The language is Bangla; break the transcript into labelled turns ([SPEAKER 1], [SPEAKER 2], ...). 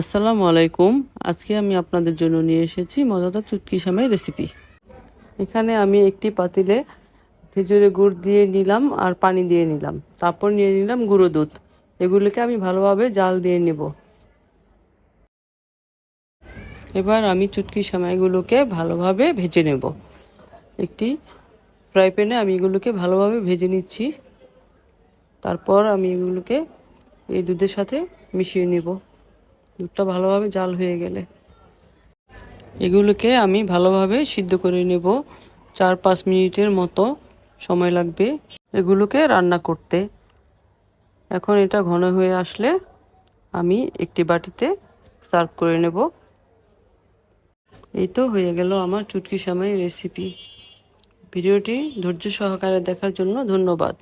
[SPEAKER 1] আসসালামু আলাইকুম। আজকে আমি আপনাদের জন্য নিয়ে এসেছি মজাদার চুটকি সামের রেসিপি এখানে আমি একটি পাতিলে খেজুরের গুড় দিয়ে নিলাম আর পানি দিয়ে নিলাম। তারপর নিয়ে নিলাম গুঁড়ো দুধ। এগুলোকে আমি ভালোভাবে জাল দিয়ে নেব। এবার আমি চুটকি সামাইগুলোকে ভালোভাবে ভেজে নেব। একটি ফ্রাই প্যানে আমি এগুলোকে ভালোভাবে ভেজে নিচ্ছি। তারপর আমি এগুলোকে এই দুধের সাথে মিশিয়ে নেব। দুধটা ভালোভাবে জাল হয়ে গেলে। এগুলোকে আমি ভালোভাবে সিদ্ধ করে নেব। চার পাঁচ মিনিটের মতো সময় লাগবে এগুলোকে রান্না করতে। এখন এটা ঘন হয়ে আসলে আমি একটি বাটিতে সার্ভ করে নেব। এই তো হয়ে গেল আমার চুটকি সামাই রেসিপি। ভিডিওটি ধৈর্য সহকারে দেখার জন্য ধন্যবাদ।